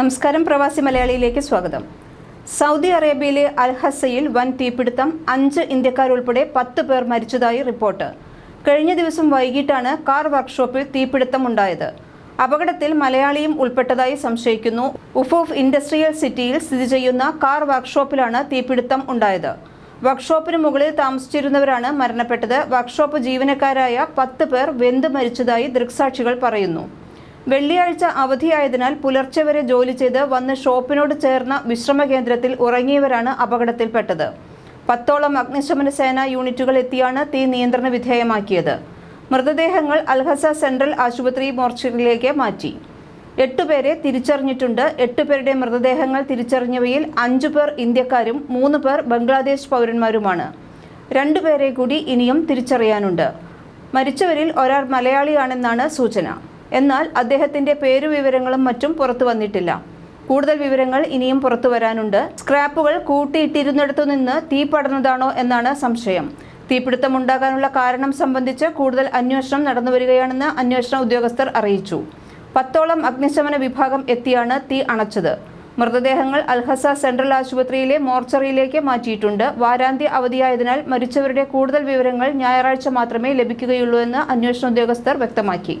നമസ്കാരം പ്രവാസി മലയാളിയിലേക്ക് സ്വാഗതം. സൗദി അറേബ്യയിലെ അൽഹസയിൽ വൻ തീപിടുത്തം അഞ്ച് ഇന്ത്യക്കാരുൾപ്പെടെ പത്ത് പേർ മരിച്ചതായി റിപ്പോർട്ട്. കഴിഞ്ഞ ദിവസം വൈകിട്ടാണ് കാർ വർക്ക്ഷോപ്പിൽ തീപിടുത്തം ഉണ്ടായത്. അപകടത്തിൽ മലയാളിയും ഉൾപ്പെട്ടതായി സംശയിക്കുന്നു. ഉഫോഫ് ഇൻഡസ്ട്രിയൽ സിറ്റിയിൽ സ്ഥിതി ചെയ്യുന്ന കാർ വർക്ക്ഷോപ്പിലാണ് തീപിടുത്തം ഉണ്ടായത്. വർക്ക്ഷോപ്പിന് മുകളിൽ താമസിച്ചിരുന്നവരാണ് മരണപ്പെട്ടത്. വർക്ക്ഷോപ്പ് ജീവനക്കാരായ പത്ത് പേർ വെന്ത് മരിച്ചതായി ദൃക്സാക്ഷികൾ പറയുന്നു. വെള്ളിയാഴ്ച അവധിയായതിനാൽ പുലർച്ചെ വരെ ജോലി ചെയ്ത് വന്ന് ഷോപ്പിനോട് ചേർന്ന വിശ്രമ കേന്ദ്രത്തിൽ ഉറങ്ങിയവരാണ് അപകടത്തിൽപ്പെട്ടത്. പത്തോളം അഗ്നിശമന സേന യൂണിറ്റുകൾ എത്തിയാണ് തീ നിയന്ത്രണ വിധേയമാക്കിയത്. മൃതദേഹങ്ങൾ അൽഹസ സെൻട്രൽ ആശുപത്രി മോർച്ചറിയിലേക്ക് മാറ്റി. എട്ടുപേരെ തിരിച്ചറിഞ്ഞിട്ടുണ്ട്. എട്ടുപേരുടെ മൃതദേഹങ്ങൾ തിരിച്ചറിഞ്ഞവയിൽ അഞ്ചു പേർ ഇന്ത്യക്കാരും മൂന്ന് പേർ ബംഗ്ലാദേശ് പൗരന്മാരുമാണ്. രണ്ടുപേരെ കൂടി ഇനിയും തിരിച്ചറിയാനുണ്ട്. മരിച്ചവരിൽ ഒരാൾ മലയാളിയാണെന്നാണ് സൂചന. എന്നാൽ അദ്ദേഹത്തിന്റെ പേരുവിവരങ്ങളും മറ്റും പുറത്തു വന്നിട്ടില്ല. കൂടുതൽ വിവരങ്ങൾ ഇനിയും പുറത്തു വരാനുണ്ട്. സ്ക്രാപ്പുകൾ കൂട്ടിയിട്ടിരുന്നിടത്തു നിന്ന് തീ പടർന്നതാണോ എന്നാണ് സംശയം. തീപിടുത്തമുണ്ടാകാനുള്ള കാരണം സംബന്ധിച്ച് കൂടുതൽ അന്വേഷണം നടന്നു നടന്നുവരികയാണെന്ന് അന്വേഷണ ഉദ്യോഗസ്ഥർ അറിയിച്ചു. പത്തോളം അഗ്നിശമന വിഭാഗം എത്തിയാണ് തീ അണച്ചത്. മൃതദേഹങ്ങൾ അൽഹസ സെൻട്രൽ ആശുപത്രിയിലെ മോർച്ചറിയിലേക്ക് മാറ്റിയിട്ടുണ്ട്. വാരാന്ത്യ അവധിയായതിനാൽ മരിച്ചവരുടെ കൂടുതൽ വിവരങ്ങൾ ഞായറാഴ്ച മാത്രമേ ലഭിക്കുകയുള്ളൂ എന്ന് അന്വേഷണ ഉദ്യോഗസ്ഥർ വ്യക്തമാക്കി.